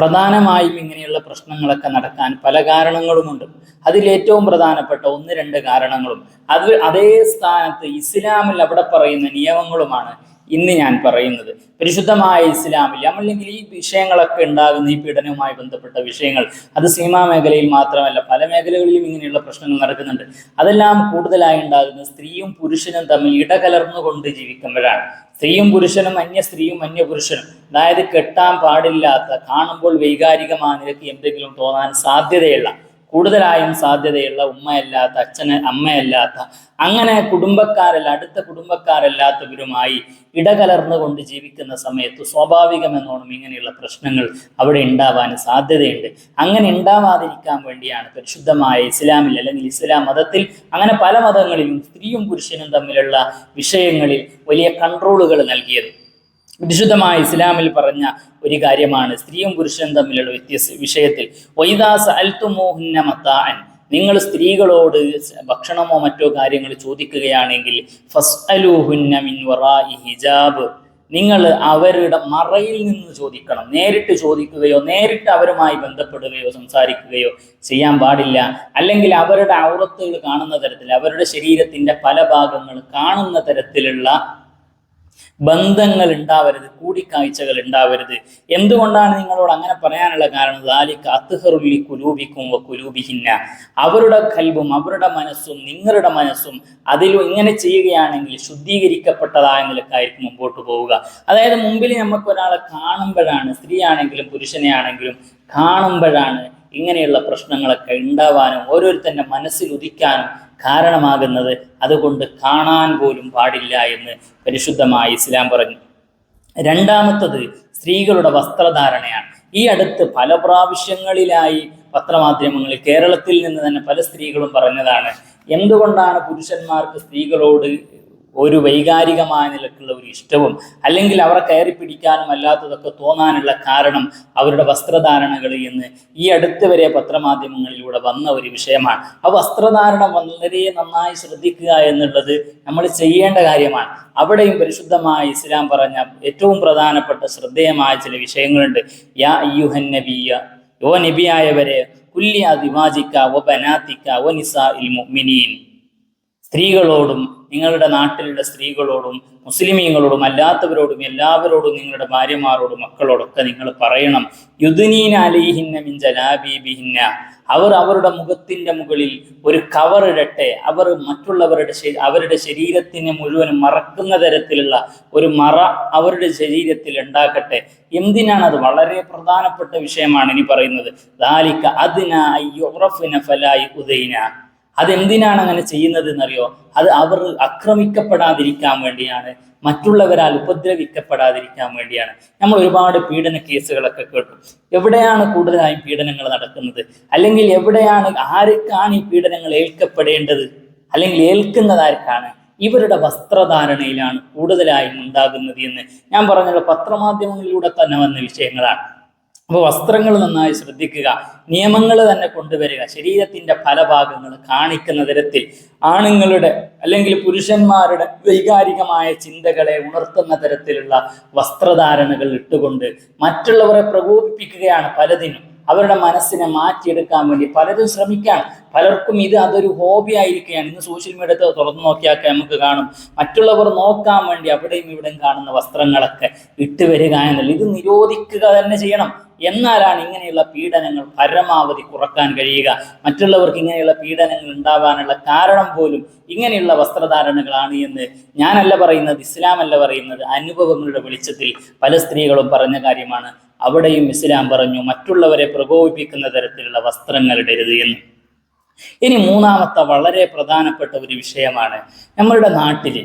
പ്രധാനമായും ഇങ്ങനെയുള്ള പ്രശ്നങ്ങളൊക്കെ നടക്കാൻ പല കാരണങ്ങളുമുണ്ട്. അതിലേറ്റവും പ്രധാനപ്പെട്ട ഒന്ന് രണ്ട് കാരണങ്ങളും. അത് അതേ സ്ഥാനത്ത് ഇസ്ലാമിൽ അവിടെ പറയുന്ന നിയമങ്ങളുമാണ് ഇന്ന് ഞാൻ പറയുന്നത്. പരിശുദ്ധമായ ഇസ്ലാമിൽ അല്ലെങ്കിൽ ഈ വിഷയങ്ങളൊക്കെ ഉണ്ടാകുന്ന ഈ പീഡനവുമായി ബന്ധപ്പെട്ട വിഷയങ്ങൾ അത് സിനിമാ മേഖലയിൽ മാത്രമല്ല പല മേഖലകളിലും ഇങ്ങനെയുള്ള പ്രശ്നങ്ങൾ നടക്കുന്നുണ്ട്. അതെല്ലാം കൂടുതലായി ഉണ്ടാകുന്നത് സ്ത്രീയും പുരുഷനും തമ്മിൽ ഇടകലർന്നുകൊണ്ട് ജീവിക്കുമ്പോഴാണ്. സ്ത്രീയും പുരുഷനും അന്യ സ്ത്രീയും അന്യ പുരുഷനും. അതായത് കെട്ടാൻ പാടില്ലാത്ത കാണുമ്പോൾ വൈകാരികമായ നിലയ്ക്ക് എന്തെങ്കിലും തോന്നാൻ സാധ്യതയുള്ള കൂടുതലായും സാധ്യതയുള്ള ഉമ്മയല്ലാത്ത അച്ഛന് അമ്മയല്ലാത്ത അങ്ങനെ കുടുംബക്കാരല്ല അടുത്ത കുടുംബക്കാരല്ലാത്തവരുമായി ഇടകലർന്നുകൊണ്ട് ജീവിക്കുന്ന സമയത്ത് സ്വാഭാവികമെന്നോണം ഇങ്ങനെയുള്ള പ്രശ്നങ്ങൾ അവിടെ ഉണ്ടാവാൻ സാധ്യതയുണ്ട്. അങ്ങനെ ഉണ്ടാവാതിരിക്കാൻ വേണ്ടിയാണ് പരിശുദ്ധമായ ഇസ്ലാമിൽ അല്ലെങ്കിൽ ഇസ്ലാം മതത്തിൽ അങ്ങനെ പല മതങ്ങളിലും സ്ത്രീയും പുരുഷനും തമ്മിലുള്ള വിഷയങ്ങളിൽ വലിയ കൺട്രോളുകൾ നൽകിയത്. വിശുദ്ധമായ ഇസ്ലാമിൽ പറഞ്ഞ ഒരു കാര്യമാണ് സ്ത്രീയും പുരുഷനും തമ്മിലുള്ള വ്യത്യസ്ത വിഷയത്തിൽ. വൈദാസ് അൽത്തുമോഹിന്ന മത്താൻ നിങ്ങൾ സ്ത്രീകളോട് ഭക്ഷണമോ മറ്റോ കാര്യങ്ങൾ ചോദിക്കുകയാണെങ്കിൽ ഫസ്അലൂഹുന്ന മിൻ വറാഇ ഹിജാബ്. നിങ്ങൾ അവരുടെ മറയിൽ നിന്ന് ചോദിക്കണം. നേരിട്ട് ചോദിക്കുകയോ നേരിട്ട് അവരുമായി ബന്ധപ്പെടുകയോ സംസാരിക്കുകയോ ചെയ്യാൻ പാടില്ല. അല്ലെങ്കിൽ അവരുടെ ഔറത്തുകൾ കാണുന്ന തരത്തിൽ അവരുടെ ശരീരത്തിന്റെ പല ഭാഗങ്ങൾ കാണുന്ന തരത്തിലുള്ള ബന്ധങ്ങൾ ഉണ്ടാവരുത് കൂടിക്കാഴ്ചകൾ ഉണ്ടാവരുത് എന്തുകൊണ്ടാണ് നിങ്ങളോട് അങ്ങനെ പറയാനുള്ള കാരണം? ദാലിക്ക് അത്തുഹറുല്ലി കുലൂബിക്കും വ കുലൂബിഹിന്ന. അവരുടെ കൽബും അവരുടെ മനസ്സും നിങ്ങളുടെ മനസ്സും അതിലും ഇങ്ങനെ ചെയ്യുകയാണെങ്കിൽ ശുദ്ധീകരിക്കപ്പെട്ടതായ നിലക്കായിരിക്കും മുമ്പോട്ട് പോവുക. അതായത് മുമ്പിൽ നമുക്ക് ഒരാളെ കാണുമ്പോഴാണ് സ്ത്രീയാണെങ്കിലും ആണെങ്കിലും പുരുഷനെ ആണെങ്കിലും കാണുമ്പോഴാണ് ഇങ്ങനെയുള്ള പ്രശ്നങ്ങളൊക്കെ ഉണ്ടാവാനും ഓരോരുത്തരുടെ മനസ്സിൽ ഉദിക്കാനും കാരണമാകുന്നത് അതുകൊണ്ട് കാണാൻ പോലും പാടില്ല എന്ന് പരിശുദ്ധമായി ഇസ്ലാം പറഞ്ഞു. രണ്ടാമത്തത് സ്ത്രീകളുടെ വസ്ത്രധാരണയാണ്. ഈ അടുത്ത് പല പ്രാവശ്യങ്ങളിലായി പത്രമാധ്യമങ്ങളിൽ കേരളത്തിൽ നിന്ന് തന്നെ പല സ്ത്രീകളും പറഞ്ഞതാണ് എന്തുകൊണ്ടാണ് പുരുഷന്മാർക്ക് സ്ത്രീകളോട് ഒരു വൈകാരികമായ നിലക്കുള്ള ഒരു ഇഷ്ടവും അല്ലെങ്കിൽ അവരെ കയറി പിടിക്കാനും അല്ലാത്തതൊക്കെ തോന്നാനുള്ള കാരണം അവരുടെ വസ്ത്രധാരണകൾ എന്ന് ഈ അടുത്ത് വരെ പത്രമാധ്യമങ്ങളിലൂടെ വന്ന ഒരു വിഷയമാണ്. ആ വസ്ത്രധാരണം വളരെ നന്നായി ശ്രദ്ധിക്കുക എന്നുള്ളത് നമ്മൾ ചെയ്യേണ്ട കാര്യമാണ്. അവിടെയും പരിശുദ്ധമായ ഇസ്ലാം പറഞ്ഞ ഏറ്റവും പ്രധാനപ്പെട്ട ശ്രദ്ധേയമായ ചില വിഷയങ്ങളുണ്ട്. യാ അയ്യുഹൻ നബിയ ഓ നബിയായവരെ കുല്യ ദിവാജിക്ക ഓ ബനാത്തിക്ക ഓ നിസ ഇൽ മുഅ്മിനീൻ. സ്ത്രീകളോടും നിങ്ങളുടെ നാട്ടിലുള്ള സ്ത്രീകളോടും മുസ്ലിമീങ്ങളോടും അല്ലാത്തവരോടും എല്ലാവരോടും നിങ്ങളുടെ ഭാര്യമാരോടും മക്കളോടൊക്കെ നിങ്ങൾ പറയണം. യുദ്നീന അലിഹിന്ന മിൻ അവർ അവരുടെ മുഖത്തിന്റെ മുകളിൽ ഒരു കവർ ഇടട്ടെ. അവർ മറ്റുള്ളവരുടെ അവരുടെ ശരീരത്തിനെ മുഴുവൻ മറക്കുന്ന തരത്തിലുള്ള ഒരു മറ അവരുടെ ശരീരത്തിൽ ഉണ്ടാക്കട്ടെ. എന്തിനാണ് അത്? വളരെ പ്രധാനപ്പെട്ട വിഷയമാണ് ഇനി പറയുന്നത്. ദാലിക്ക അതിന ഫലായി ഉദൈന അതെന്തിനാണ് അങ്ങനെ ചെയ്യുന്നത് എന്നറിയോ അത് അവർ ആക്രമിക്കപ്പെടാതിരിക്കാൻ വേണ്ടിയാണ്. മറ്റുള്ളവരാൽ ഉപദ്രവിക്കപ്പെടാതിരിക്കാൻ വേണ്ടിയാണ്. നമ്മൾ ഒരുപാട് പീഡന കേസുകളൊക്കെ കേട്ടു. എവിടെയാണ് കൂടുതലായും പീഡനങ്ങൾ നടക്കുന്നത്? അല്ലെങ്കിൽ എവിടെയാണ് ആർക്കാണ് ഈ പീഡനങ്ങൾ ഏൽക്കപ്പെടേണ്ടത്? അല്ലെങ്കിൽ ഏൽക്കുന്നത് ആർക്കാണ്? ഇവരുടെ വസ്ത്രധാരണയിലാണ് കൂടുതലായും ഉണ്ടാകുന്നത് എന്ന്. ഞാൻ പറഞ്ഞത് പത്രമാധ്യമങ്ങളിലൂടെ തന്നെ വന്ന വിഷയങ്ങളാണ്. അപ്പോൾ വസ്ത്രങ്ങൾ നന്നായി ശ്രദ്ധിക്കുക നിയമങ്ങൾ തന്നെ കൊണ്ടുവരിക ശരീരത്തിന്റെ പല ഭാഗങ്ങൾ കാണിക്കുന്ന തരത്തിൽ ആണുങ്ങളുടെ അല്ലെങ്കിൽ പുരുഷന്മാരുടെ വൈകാരികമായ ചിന്തകളെ ഉണർത്തുന്ന തരത്തിലുള്ള വസ്ത്രധാരണകൾ ഇട്ടുകൊണ്ട് മറ്റുള്ളവരെ പ്രകോപിപ്പിക്കുകയാണ് പലതിനും. അവരുടെ മനസ്സിനെ മാറ്റിയെടുക്കാൻ വേണ്ടി പലരും ശ്രമിക്കുകയാണ്. പലർക്കും ഇത് അതൊരു ഹോബി ആയിരിക്കുകയാണ്. ഇന്ന് സോഷ്യൽ മീഡിയ തുറന്നു നോക്കിയാൽ നമുക്ക് കാണും. മറ്റുള്ളവർ നോക്കാൻ വേണ്ടി അവിടെയും ഇവിടെയും കാണുന്ന വസ്ത്രങ്ങളൊക്കെ ഇട്ട് വരിക എന്നുള്ളത് ഇത് നിരോധിക്കുക തന്നെ ചെയ്യണം. എന്നാലാണ് ഇങ്ങനെയുള്ള പീഡനങ്ങൾ പരമാവധി കുറയ്ക്കാൻ കഴിയുക. മറ്റുള്ളവർക്ക് ഇങ്ങനെയുള്ള പീഡനങ്ങൾ ഉണ്ടാകാനുള്ള കാരണം പോലും ഇങ്ങനെയുള്ള വസ്ത്രധാരണകളാണ് എന്ന് ഞാനല്ല പറയുന്നത് ഇസ്ലാമല്ല പറയുന്നത്. അനുഭവങ്ങളുടെ വെളിച്ചത്തിൽ പല സ്ത്രീകളും പറഞ്ഞ കാര്യമാണ്. അവിടെയും ഇസ്ലാം പറഞ്ഞു മറ്റുള്ളവരെ പ്രകോപിപ്പിക്കുന്ന തരത്തിലുള്ള വസ്ത്രങ്ങൾ ഇടരുത് എന്ന്. ഇനി മൂന്നാമത്തെ വളരെ പ്രധാനപ്പെട്ട ഒരു വിഷയമാണ് നമ്മളുടെ നാട്ടിൽ